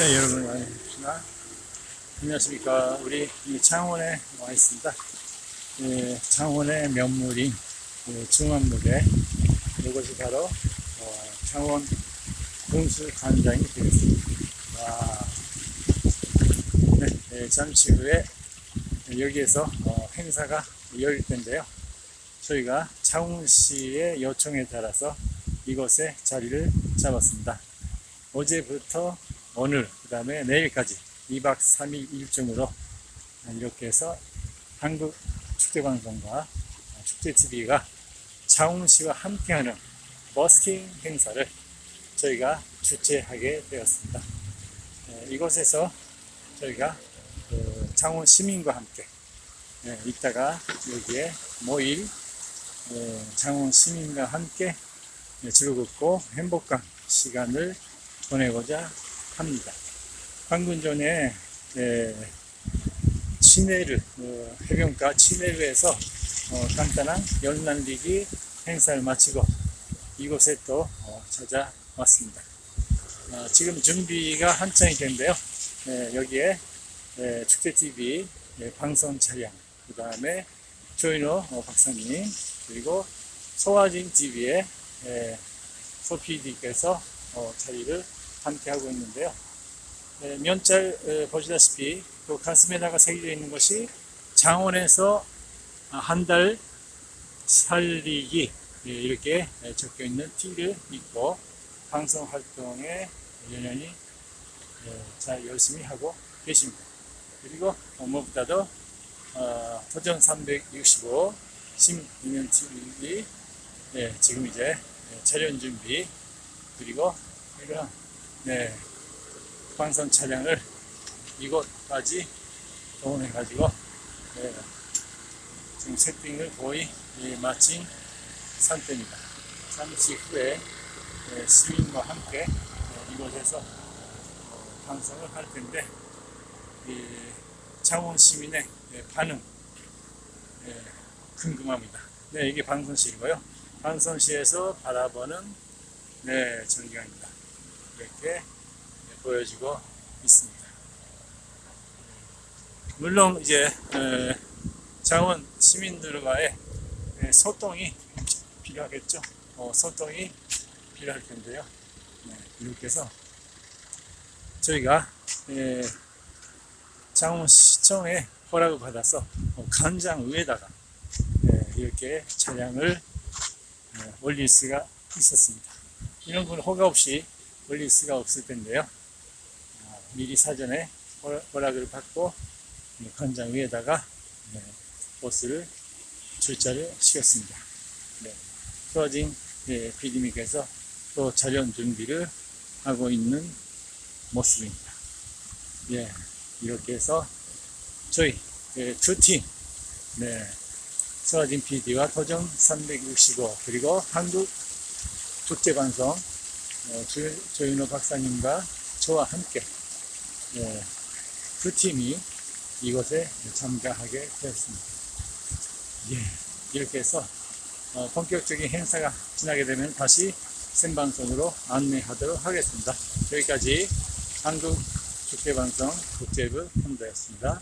네, 여러분, 안녕하십니까. 안녕하십니까. 우리 이 창원에 와 있습니다. 예, 창원의 면물인 예, 중앙물에 이것이 바로 어, 창원 공수관장이 되겠습니다. 와. 네, 예, 잠시 후에 여기에서 어, 행사가 열릴 텐데요. 저희가 창원시의 요청에 따라서 이곳에 자리를 잡았습니다. 어제부터 오늘, 그 다음에 내일까지 2박 3일 일정으로 이렇게 해서 한국 축제방송과 축제TV가 창원시와 함께하는 버스킹 행사를 저희가 주최하게 되었습니다. 예, 이곳에서 저희가 그 창원 시민과 함께 예, 이따가 여기에 모일 예, 창원 시민과 함께 예, 즐겁고 행복한 시간을 보내고자 합니다. 방금 전에 예, 치네르 어, 해변가 치네르에서 어, 간단한 연날리기 행사를 마치고 이곳에 또 어, 찾아왔습니다. 어, 지금 준비가 한창이 된데요. 예, 여기에 예, 축제TV 예, 방송 차량, 그 다음에 조인호 어, 박사님, 그리고 소화진 TV의 예, 소PD께서 어, 자리를 함께 하고 있는데요. 예, 면짤 예, 보시다시피 그 가슴에다가 새겨져 있는 것이 장원에서 한 달 살리기 예, 이렇게 예, 적혀 있는 티를 입고 방송 활동에 연연히 예, 잘 열심히 하고 계십니다. 그리고 어, 무엇보다도 어, 도전 365 신인연 TV 예, 지금 이제 예, 촬영 준비 그리고 이런 네, 방송 차량을 이곳까지 동원해 가지고 네, 지금 세팅을 거의 예, 마친 상태입니다. 잠시 후에 예, 시민과 함께 예, 이곳에서 어, 방송을 할 텐데 이 창원 시민의 예, 반응 예, 궁금합니다. 네, 이게 방송실이고요. 방송실에서 바라보는 네, 전경입니다. 이렇게 보여지고 있습니다. 물론 이제 에, 창원 시민들과의 에, 소통이 필요하겠죠. 어, 소통이 필요할 텐데요. 네, 이렇게 해서 저희가 에, 창원시청의 허락을 받아서 어, 간장 위에다가 에, 이렇게 차량을 에, 올릴 수가 있었습니다. 이런 건 허가 없이 올릴 수가 없을 텐데요. 아, 미리 사전에 허- 허락을 받고 이 간장 위에다가 네, 버스를 출자를 시켰습니다. 네, 수아진 예, PD님께서 또 촬영 준비를 하고 있는 모습입니다. 예, 이렇게 해서 저희 예, 두 팀, 네, 수아진 PD와 도전 365 그리고 한국 국제방송 어, 조- 조윤호 박사님과 저와 함께 예, 두 팀이 이곳에 참가하게 되었습니다. 예, 이렇게 해서 어, 본격적인 행사가 지나게 되면 다시 생방송으로 안내하도록 하겠습니다. 여기까지 한국 국제방송 국제부 홍보였습니다.